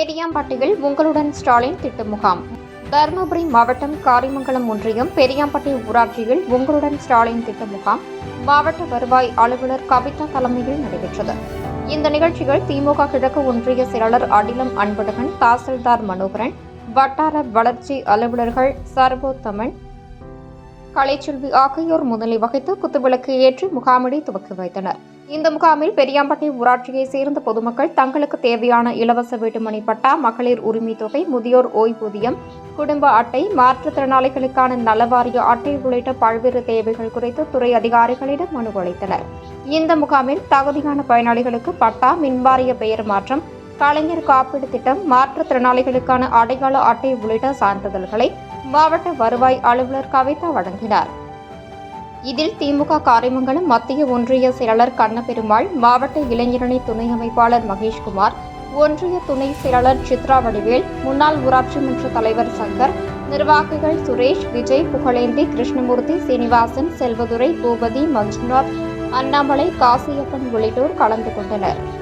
பெரியாம்பட்டியில் உங்களுடன் ஸ்டாலின் திட்ட முகாம் தருமபுரி மாவட்டம் காரிமங்கலம் ஒன்றியம் பெரியாம்பட்டி ஊராட்சியில் உங்களுடன் ஸ்டாலின் திட்ட முகாம் மாவட்ட வருவாய் அலுவலர் கவிதா தலைமையில் நடைபெற்றது. இந்த நிகழ்ச்சிகள் திமுக கிழக்கு ஒன்றிய செயலாளர் அடிலம் அன்பழகன் தாசில்தார் மனோகரன் வட்டார வளர்ச்சி அலுவலர்கள் சர்வோத்தமன் கலைச்செல்வி ஆகியோர் முன்னிலை வகித்து குத்துவிளக்கு ஏற்றி முகாமிடை துவக்கி வைத்தனர். இந்த முகாமில் பெரியாம்பட்டி ஊராட்சியை சேர்ந்த பொதுமக்கள் தங்களுக்கு தேவையான இலவச வீட்டுமனை பட்டா மகளிர் உரிமை தொகை முதியோர் ஓய்வூதியம் குடும்ப அட்டை மாற்றுத்திறனாளிகளுக்கான நலவாரிய அட்டை உள்ளிட்ட பல்வேறு தேவைகள் குறித்து துறை அதிகாரிகளிடம் மனு அளித்தனர். இந்த முகாமில் தகுதியான பயனாளிகளுக்கு பட்டா மின்வாரிய பெயர் மாற்றம் கலைஞர் காப்பீடு திட்டம் மாற்றுத்திறனாளிகளுக்கான அடையாள அட்டை உள்ளிட்ட சான்றிதழ்களை மாவட்ட வருவாய் அலுவலர் கவிதா வழங்கினார். இதில் திமுக காரிமங்கலம் மத்திய ஒன்றிய செயலாளர் கண்ணபெருமாள் மாவட்ட இளைஞரணி துணை அமைப்பாளர் மகேஷ்குமார் ஒன்றிய துணை செயலாளர் சித்ரா வடிவேல் முன்னாள் ஊராட்சி மன்ற தலைவர் சங்கர் நிர்வாகிகள் சுரேஷ் விஜய் புகழேந்தி கிருஷ்ணமூர்த்தி சீனிவாசன் செல்வதுரை பூபதி மஞ்சுநாத் அண்ணாமலை காசியப்பன் உள்ளிட்டோர் கலந்து கொண்டனர்.